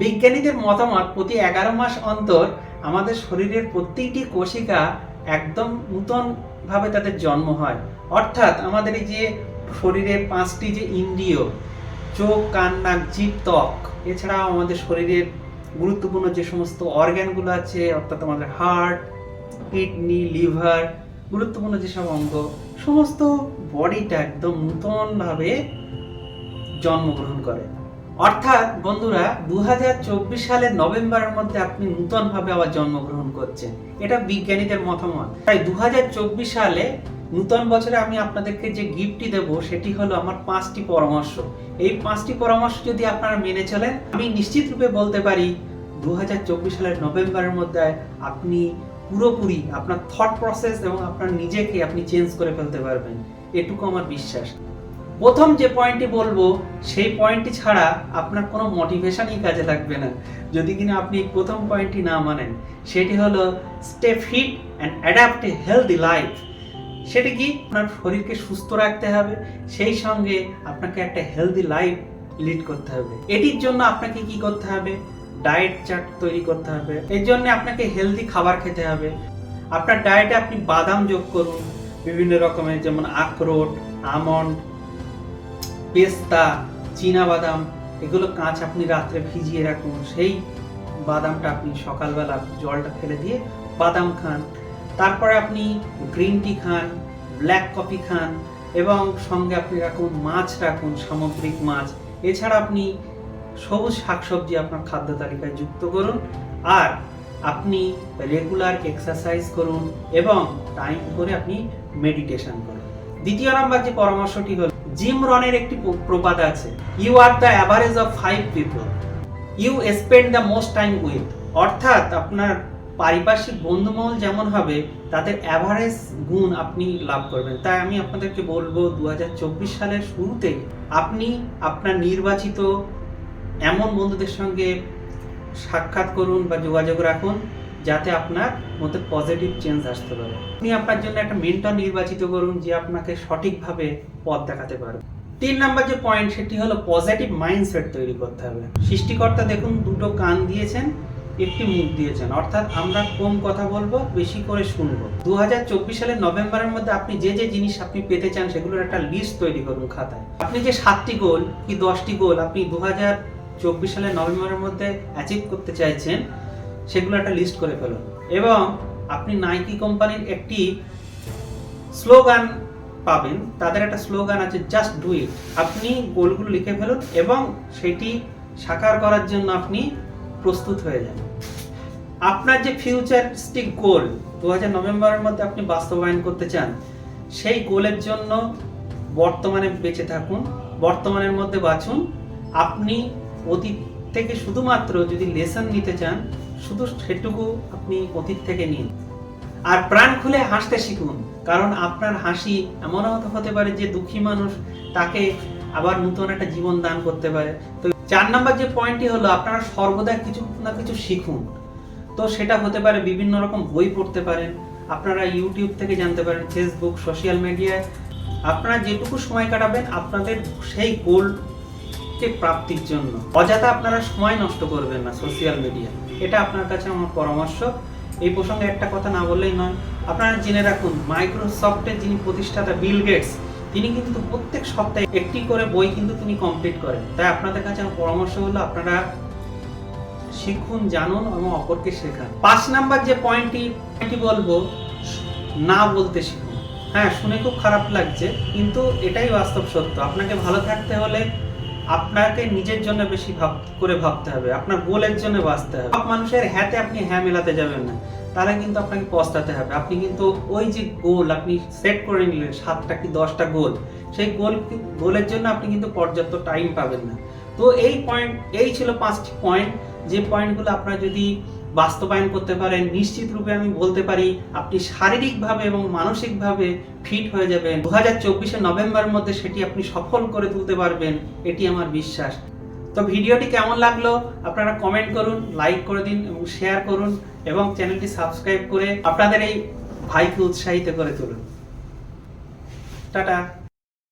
বিজ্ঞানীদের মতামত, প্রতি এগারো মাস অন্তর আমাদের শরীরের প্রত্যেকটি কোষিকা একদম নূতনভাবে তাদের জন্ম হয়। অর্থাৎ আমাদের এই যে শরীরের পাঁচটি যে ইন্দ্রিয়, চোখ, কান, নাক, জিভ, ত্বক, এছাড়াও আমাদের শরীরের গুরুত্বপূর্ণ যে সমস্ত অর্গ্যানগুলো আছে, অর্থাৎ আমাদের হার্ট, কিডনি, লিভার, গুরুত্বপূর্ণ যেসব অঙ্গ, সমস্ত বডিটা একদম নূতনভাবে জন্মগ্রহণ করে। অর্থাৎ বন্ধুরা দু সালের নভেম্বরের মধ্যে আপনি নূতনভাবে আবার জন্মগ্রহণ করছেন। এটা বিজ্ঞানীদের মতামত। তাই দুহাজার চব্বিশ সালে নূতন বছরে আমি আপনাদেরকে যে গিফটটি দেব, সেটি হলো আমার পাঁচটি পরামর্শ। এই পাঁচটি পরামর্শ যদি আপনারা মেনে চলেন, আমি নিশ্চিত রূপে বলতে পারি দু হাজার চব্বিশ সালের নভেম্বরের মধ্যে আপনি পুরোপুরি আপনার থট প্রসেস এবং আপনার নিজেকে আপনি চেঞ্জ করে ফেলতে পারবেন। এটুকু আমার বিশ্বাস। প্রথম যে পয়েন্টটি বলব, সেই পয়েন্টটি ছাড়া আপনার কোনো মোটিভেশনই কাজে লাগবে না। যদি কিনা আপনি প্রথম পয়েন্টটি না মানেন, সেটি হলো stay fit and adapt a healthy life সেটি কি? আপনার শরীরকে সুস্থ রাখতে হবে, সেই সঙ্গে আপনাকে একটা হেলদি লাইফ লিড করতে হবে। এটির জন্য আপনাকে কি করতে হবে? ডায়েট চার্ট তৈরি করতে হবে। এর জন্য আপনাকে হেলদি খাবার খেতে হবে। আপনার ডায়েটে আপনি বাদাম যোগ করুন। বিভিন্ন রকমের যেমন আখরোট, আমন্ড পেস্তা বাদাম এগুলো কাঁচ আপনি রাত্রে ভিজিয়ে রাখুন। সেই বাদামটা আপনি সকালবেলা জলটা ফেলে দিয়ে বাদাম খান। তারপরে আপনি গ্রিন টি খান, ব্ল্যাক কফি খান এবং সঙ্গে আপনি রাখুন মাছ রাখুন সামুদ্রিক মাছ। এছাড়া আপনি সবুজ শাকসবজি আপনার খাদ্য তালিকায় যুক্ত করুন আর আপনি রেগুলার এক্সারসাইজ করুন এবং টাইম করে আপনি মেডিটেশন করুন। দ্বিতীয় নাম্বার যে পরামর্শটি হল জিম রনের একটি প্র- প্রবাদ আছে you are the average of five people you spend the most time with অর্থাৎ আপনার পারিপার্শ্বিক বন্ধুমহল যেমন হবে, তাদের অ্যাভারেজ গুণ আপনি লাভ করবেন। তাই আমি আপনাদেরকে বলব দু হাজার চব্বিশ সালের শুরুতে আপনি আপনার নির্বাচিত এমন বন্ধুদের সঙ্গে সাক্ষাৎ করুন বা যোগাযোগ রাখুন। যাতে আপনার মধ্যে পজিটিভ চেঞ্জ আসতে পারে। আপনি আপনার জন্য একটা মেন্টর নির্বাচিত করুন, যে আপনাকে সঠিকভাবে পথ দেখাতে পারে তিন নাম্বার যে পয়েন্ট সেটি হলো পজিটিভ মাইন্ডসেট তৈরি করতে হবে। সৃষ্টিকর্তা দেখুন, দুটো কান দিয়েছেন, একটি মুখ দিয়েছেন। অর্থাৎ আমরা কম কথা বলব, বেশি করে শুনব। দু হাজার চব্বিশ সালের নভেম্বরের মধ্যে আপনি যে যে জিনিস আপনি পেতে চান, সেগুলোর একটা লিস্ট তৈরি করুন খাতায়। আপনি যে সাতটি গোল কি দশটি গোল আপনি দু চব্বিশ সালের নভেম্বরের মধ্যে অ্যাচিভ করতে চাইছেন সেগুলো একটা লিস্ট করে ফেলুন এবং আপনি নাইকি কোম্পানির একটি স্লোগান পাবেন। তাদের একটা স্লোগান আছে জাস্ট ডু ইট আপনি গোলগুলো লিখে ফেলুন এবং সেটি সাকার করার জন্য আপনি প্রস্তুত হয়ে যান। আপনার যে ফিউচারিস্টিক গোল দু নভেম্বরের মধ্যে আপনি বাস্তবায়ন করতে চান, সেই গোলের জন্য বর্তমানে বেঁচে থাকুন, বর্তমানের মধ্যে বাঁচুন। আপনি অতীত থেকে শুধুমাত্র যদি লেসন নিতে চান শুধু সেটুকু আপনি অতীত থেকে নিন। আর প্রাণ খুলে হাসতে শিখুন, কারণ আপনার হাসি এমনও হতে- পারে যে দুঃখী মানুষ তাকে আবার নতুন একটা জীবন দান করতে পারে। তো চার নাম্বার যে পয়েন্টটি হলো, আপনারা সর্বদা কিছু না কিছু শিখুন। তো সেটা হতে পারে বিভিন্ন রকম বই পড়তে পারেন, আপনারা ইউটিউব থেকে জানতে পারেন, ফেসবুক, সোশ্যাল মিডিয়ায় আপনারা যেটুকু সময় কাটাবেন আপনাদের সেই গোলকে প্রাপ্তির জন্য। অযথা আপনারা সময় নষ্ট করবেন না সোশ্যাল মিডিয়া এটা আপনার কাছে আমার পরামর্শ। এই প্রসঙ্গে একটা কথা না বললেই নয়, আপনারা জেনে রাখুন মাইক্রোসফটের যিনি প্রতিষ্ঠাতা বিল গেটস তিনি কিন্তু প্রত্যেক সপ্তাহে একটি করে বই কিন্তু তিনি কমপ্লিট করেন। তাই আপনাদের কাছে আমার পরামর্শ হলো, আপনারা শিখুন, জানুন এবং অপরকে শেখান। পাঁচ নাম্বার যে পয়েন্টটি পয়েন্টটি বলব, না বলতে শিখুন। হ্যাঁ শুনে খুব খারাপ লাগছে, কিন্তু এটাই বাস্তব সত্য। আপনাকে ভালো থাকতে হলে আপনাকে নিজের জন্য বেশি ভাব, করে ভাবতে হবে, আপনার গোলের জন্য বাঁচতে হবে। সব মানুষের হ্যাঁতে আপনি হ্যাঁ মেলাতে যাবেন না তাহলে কিন্তু আপনাকে পস্তাতে হবে। আপনি কিন্তু ওই যে গোল আপনি সেট করে নিলেন, সাতটা কি দশটা গোল সেই গোল গোলের জন্য আপনি কিন্তু পর্যাপ্ত টাইম পাবেন না। তো এই পয়েন্ট এই ছিল পাঁচটি পয়েন্ট যে পয়েন্টগুলো আপনার যদি বাস্তবায়ন করতে পারেন, নিশ্চিত রূপে আমি বলতে পারি আপনি শারীরিকভাবে এবং মানসিকভাবে ফিট হয়ে যাবেন। দু হাজার চব্বিশে নভেম্বরের মধ্যে সেটি আপনি সফল করে তুলতে পারবেন, এটি আমার বিশ্বাস। তো ভিডিওটি কেমন লাগল আপনারা কমেন্ট করুন লাইক করে দিন এবং শেয়ার করুন এবং চ্যানেলটি সাবস্ক্রাইব করে আপনাদের এই ভাইকে উৎসাহিত করে তুলুন। টাটা।